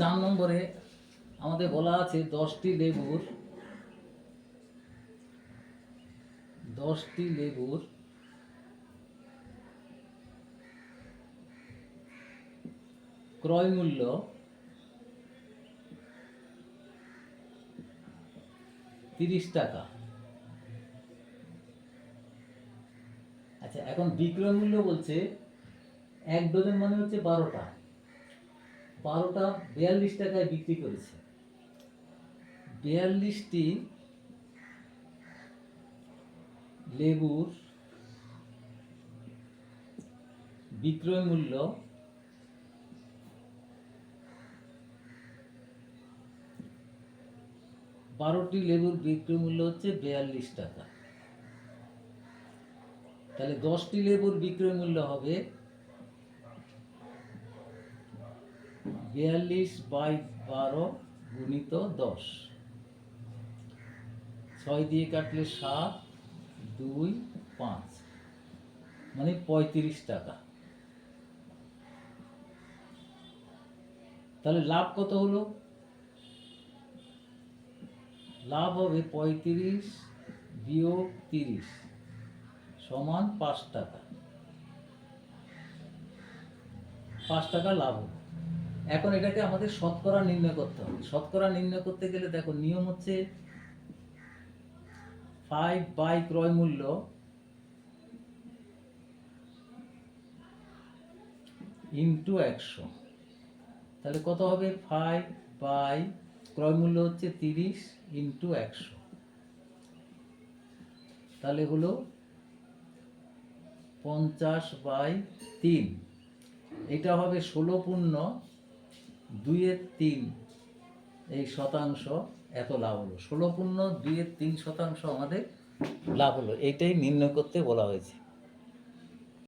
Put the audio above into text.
চার নম্বরে আমাদের বলা আছে দশটি লেবুর দশটি লেবুর, ক্রয় মূল্য তিরিশ টাকা। আচ্ছা এখন বিক্রয় মূল্য বলছে এক ডজন মানে হচ্ছে বারোটা। বারোটা বিয়াল্লিশ টাকায় বিক্রি করেছে। বিয়াল্লিশটি লেবুর বিক্রয় মূল্য বারোটি লেবুর বিক্রয় মূল্য হচ্ছে বিয়াল্লিশ টাকা। তাহলে দশটি লেবুর বিক্রয় মূল্য হবে বিয়াল্লিশ বাই বারো গুণিত দশ। ছয় দিয়ে কাটলে সাত, দুই, পাঁচ। মানে পঁয়ত্রিশ টাকা। তাহলে লাভ কত হলো? লাভ হবে পঁয়ত্রিশ বিয়োগ তিরিশ সমান পাঁচ টাকা। পাঁচ টাকা লাভ হলো এখন এটাকে আমাদের শতকরা নির্ণয় করতে হবে। শতকরা নির্ণয় করতে গেলে দেখো, নিয়ম হচ্ছে ফাইভ বাই ক্রয় মূল্য ইন্টু একশো। তাহলে কত হবে? ফাইভ বাই ক্রয় মূল্য হচ্ছে তিরিশ ইন্টু একশো। তাহলে হলো পঞ্চাশ বাই তিন। এটা হবে ষোলো পূর্ণ দুইয়ের তিন, এই শতাংশ এত লাভ হলো। ষোলো পূর্ণ দুইয়ের তিন শতাংশ আমাদের লাভ হলো। এইটাই নির্ণয় করতে বলা হয়েছে।